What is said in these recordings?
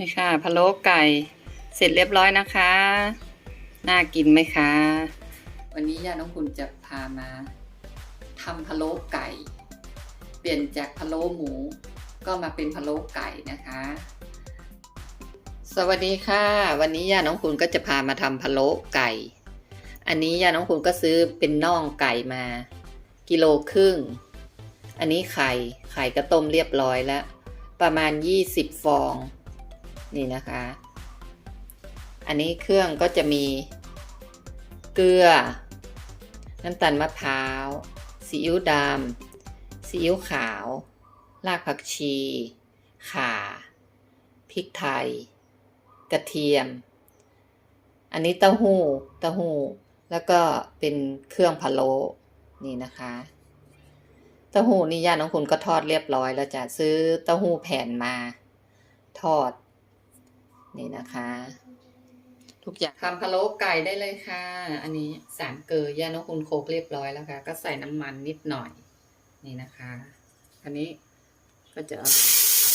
นี่ค่ะพะโล้ไก่ เสร็จเรียบร้อยนะคะ น่ากินไหมคะ วันนี้ย่าน้องคุณจะพามาทำพะโล้ไก่ เปลี่ยนจากพะโล้หมู ก็มาเป็นพะโล้ไก่นะคะ สวัสดีค่ะ วันนี้ย่าน้องคุณก็จะพามาทำพะโล้ไก่ อันนี้ย่าน้องคุณก็ซื้อเป็นน่องไก่มา กิโลครึ่ง อันนี้ไข่ไข่ก็ต้มเรียบร้อยแล้ว ประมาณ 20 ฟอง นี่นะคะ อันนี้เครื่องก็จะมีเกลือ น้ำตาลมะพร้าวซีอิ๊วดำซีอิ๊วขาว รากผักชี ข่า พริกไทย กระเทียม อันนี้เต้าหู้ เต้าหู้ แล้วก็เป็นเครื่องพะโล้ นี่นะคะ เต้าหู้นี่ญาติน้องคุณก็ทอดเรียบร้อยแล้วจะซื้อเต้าหู้แผ่นมา ทอด นี่นะคะ ทุกอย่างทำพะโล้ไก่ได้เลยค่ะ อันนี้สามเกลือย่าน้องคุณโคกเรียบร้อยแล้วค่ะ ก็ใส่น้ำมันนิดหน่อย นี่นะคะ อันนี้ก็จะเอาลงไปผัด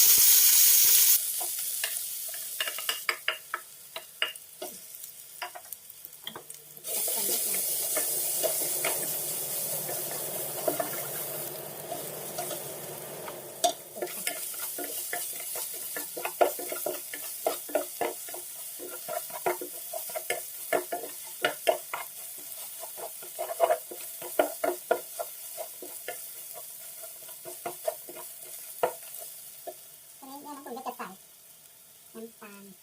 ทีนี้เนี่ยน้องคุณก็จะใส่น้ำตาลเ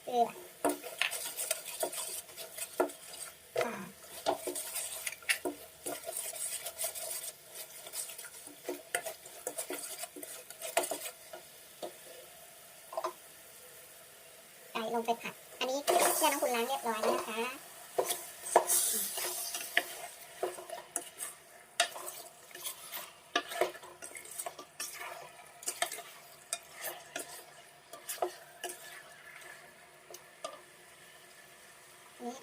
กลื อค่ะไก่ลงไปผัด อันนี้เชื่อน้องคุณล้างเรียบร้อยแล้วนะคะ นี่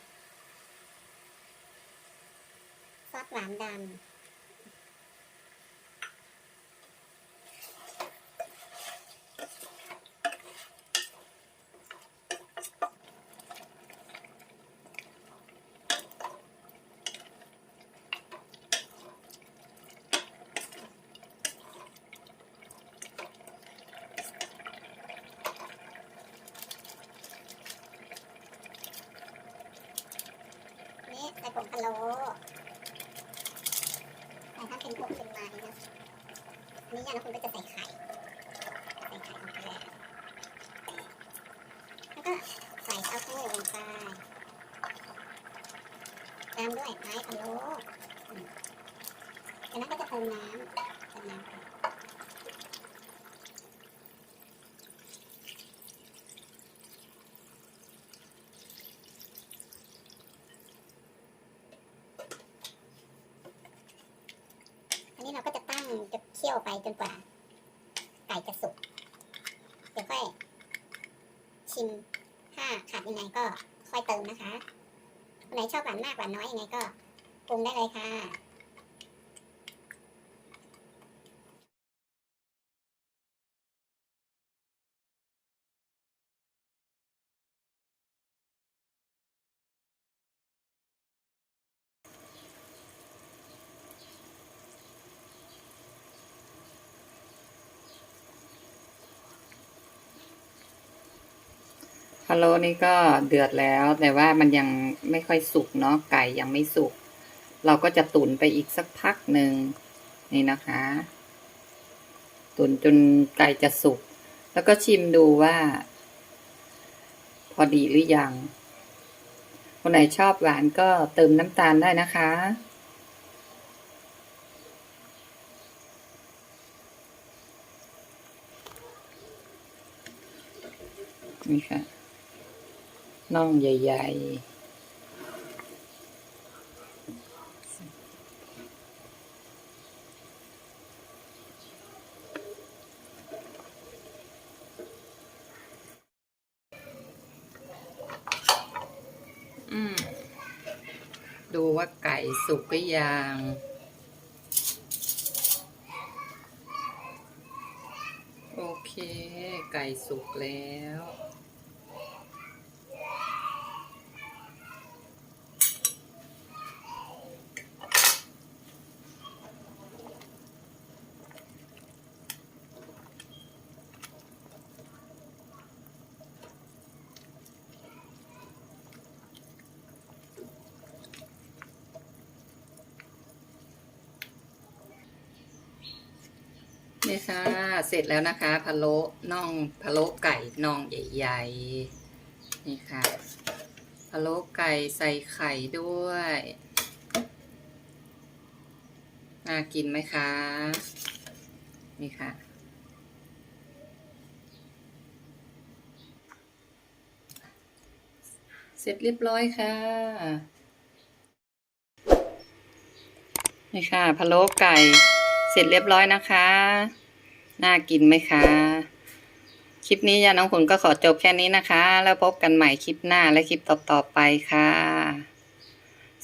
ซอสหวานดำ นี่ใส่ผงพะโล้แต่ถ้าเป็นพวกเป็นไม้นะ นี่ยาแล้วคุณก็จะใส่ไข่ใส่ไข่ลงไปแล้วแล้วก็ใส่เต้าหู้ลงไปตามด้วยไม้พะโล้จากนั้นก็จะเติมน้ำเติมน้ำไปอันนี้เราก็จะตั้งจะเคี่ยว ไปจนกว่า ไก่จะสุกเดี๋ยวค่อยชิมถ้าขาดยังไงก็ค่อยเติมนะคะคนไหนชอบหวานมากหวานน้อยยังไงก็ปรุงได้เลยค่ะ พะโล้นี่ก็เดือดแล้ว แต่ว่ามันยังไม่ค่อยสุกเนาะไก่ยังไม่สุก เราก็จะตุ๋นไปอีกสักพักหนึ่งนี่นะคะ ตุ๋นจนไก่จะสุก แล้วก็ชิมดูว่า พอดีหรือยังคนไหนชอบหวานก็เติมน้ำตาลได้นะคะ นี่ค่ะ น่องใหญ่ดูว่าไก่สุกก็ยัง โอเค ไก่สุกแล้ว นี่ค่ะ เสร็จแล้วนะคะพะโล้น่องพะโล้ไก่น่องใหญ่ๆ นี่ค่ะพะโล้ไก่ใส่ไข่ด้วยน่ากินไหมคะ นี่ค่ะ เสร็จเรียบร้อยค่ะ นี่ค่ะพะโล้ไก่เสร็จเรียบร้อยนะคะ น่ากินไหมคะ คลิปนี้ยาน้องขุนก็ขอจบแค่นี้นะคะ แล้วพบกันใหม่คลิปหน้าและคลิปต่อๆไปค่ะ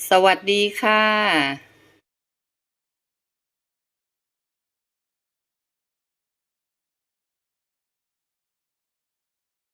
สวัสดีค่ะ